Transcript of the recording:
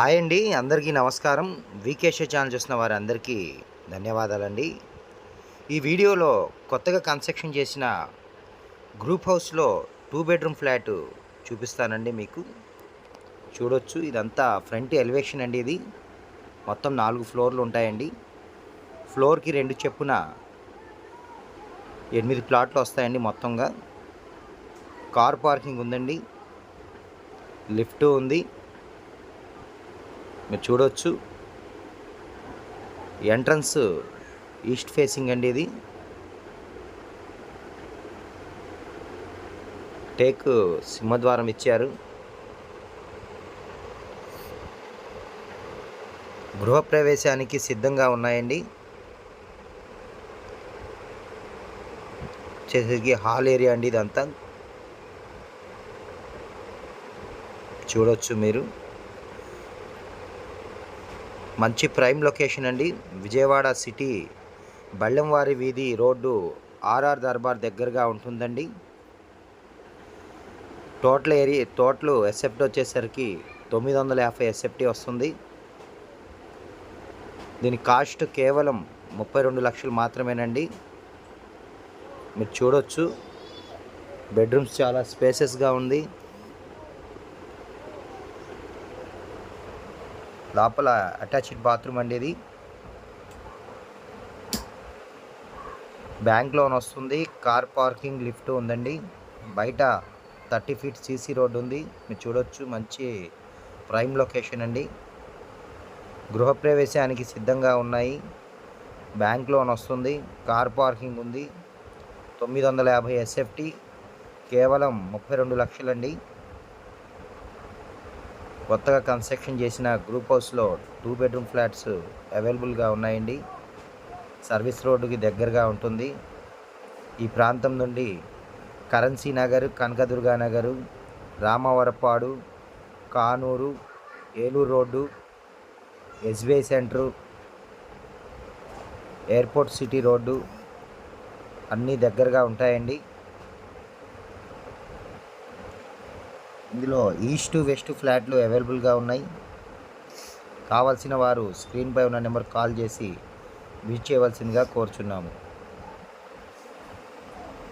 Hi అండి అందరికీ నమస్కారం. వీకేషే ఛానల్ చూసిన వారందరికీ ధన్యవాదాలండి. ఈ వీడియోలో కొత్తగా కన్స్ట్రక్షన్ చేసిన గ్రూప్ హౌస్లో టూ బెడ్రూమ్ ఫ్లాట్ చూపిస్తానండి మీకు. చూడొచ్చు ఇదంతా ఫ్రంట్ ఎలివేషన్ అండి ఇది. మొత్తం నాలుగు ఫ్లోర్లు ఉంటాయండి. ఫ్లోర్కి రెండు చెప్పున ఎనిమిది ప్లాట్లు వస్తాయండి మొత్తంగా. కార్ పార్కింగ్ ఉందండి. లిఫ్ట్ ఉంది. మీరు చూడవచ్చు ఎంట్రన్స్ ఈస్ట్ ఫేసింగ్ అండి ఇది. టేక్ సింహద్వారం ఇచ్చారు. గృహప్రవేశానికి సిద్ధంగా ఉన్నాయండి. వచ్చేసరికి హాల్ ఏరియా అండి ఇదంతా. చూడొచ్చు మీరు. మంచి ప్రైమ్ లొకేషన్ అండి. విజయవాడ సిటీ బళ్ళెంవారి వీధి రోడ్డు ఆర్ఆర్ దర్బార్ దగ్గరగా ఉంటుందండి. టోటల్ ఏరియా టోటల్ ఎసెప్ట్ వచ్చేసరికి తొమ్మిది వందల యాభై ఎస్ఎఫ్టీ వస్తుంది. దీని కాస్ట్ కేవలం ముప్పై రెండు లక్షలు మాత్రమేనండి. మీరు చూడొచ్చు. బెడ్రూమ్స్ చాలా స్పేసెస్గా ఉంది. లోపల అటాచ్డ్ బాత్రూమ్ అండి ఇది. బ్యాంక్ లోన్ వస్తుంది కార్ పార్కింగ్ లిఫ్ట్ ఉందండి. బయట థర్టీ ఫీట్ సీసీ రోడ్ ఉంది. మీరు చూడొచ్చు మంచి ప్రైమ్ లొకేషన్ అండి. గృహప్రవేశానికి సిద్ధంగా ఉన్నాయి. బ్యాంక్ లోన్ వస్తుంది కార్ పార్కింగ్ ఉంది. తొమ్మిది వందల యాభై ఎస్ఎఫ్టీ కేవలం ముప్పై రెండు లక్షలండి. కొత్తగా కన్స్ట్రక్షన్ చేసిన గ్రూప్ హౌస్లో టూ బెడ్రూమ్ ఫ్లాట్స్ అవైలబుల్గా ఉన్నాయండి. సర్వీస్ రోడ్డుకి దగ్గరగా ఉంటుంది. ఈ ప్రాంతం నుండి Currency Nagar Kanakadurga Nagar Ramavarappadu Kanuru Eluru road SBI centre airport city road అన్నీ దగ్గరగా ఉంటాయండి. ఇందులో ఈస్ట్ వెస్ట్ ఫ్లాట్లు అవైలబుల్గా ఉన్నాయి. కావాల్సిన వారు స్క్రీన్పై ఉన్న నెంబర్ కాల్ చేసి విజిట్ చేయవలసిందిగా కోరుచున్నాము.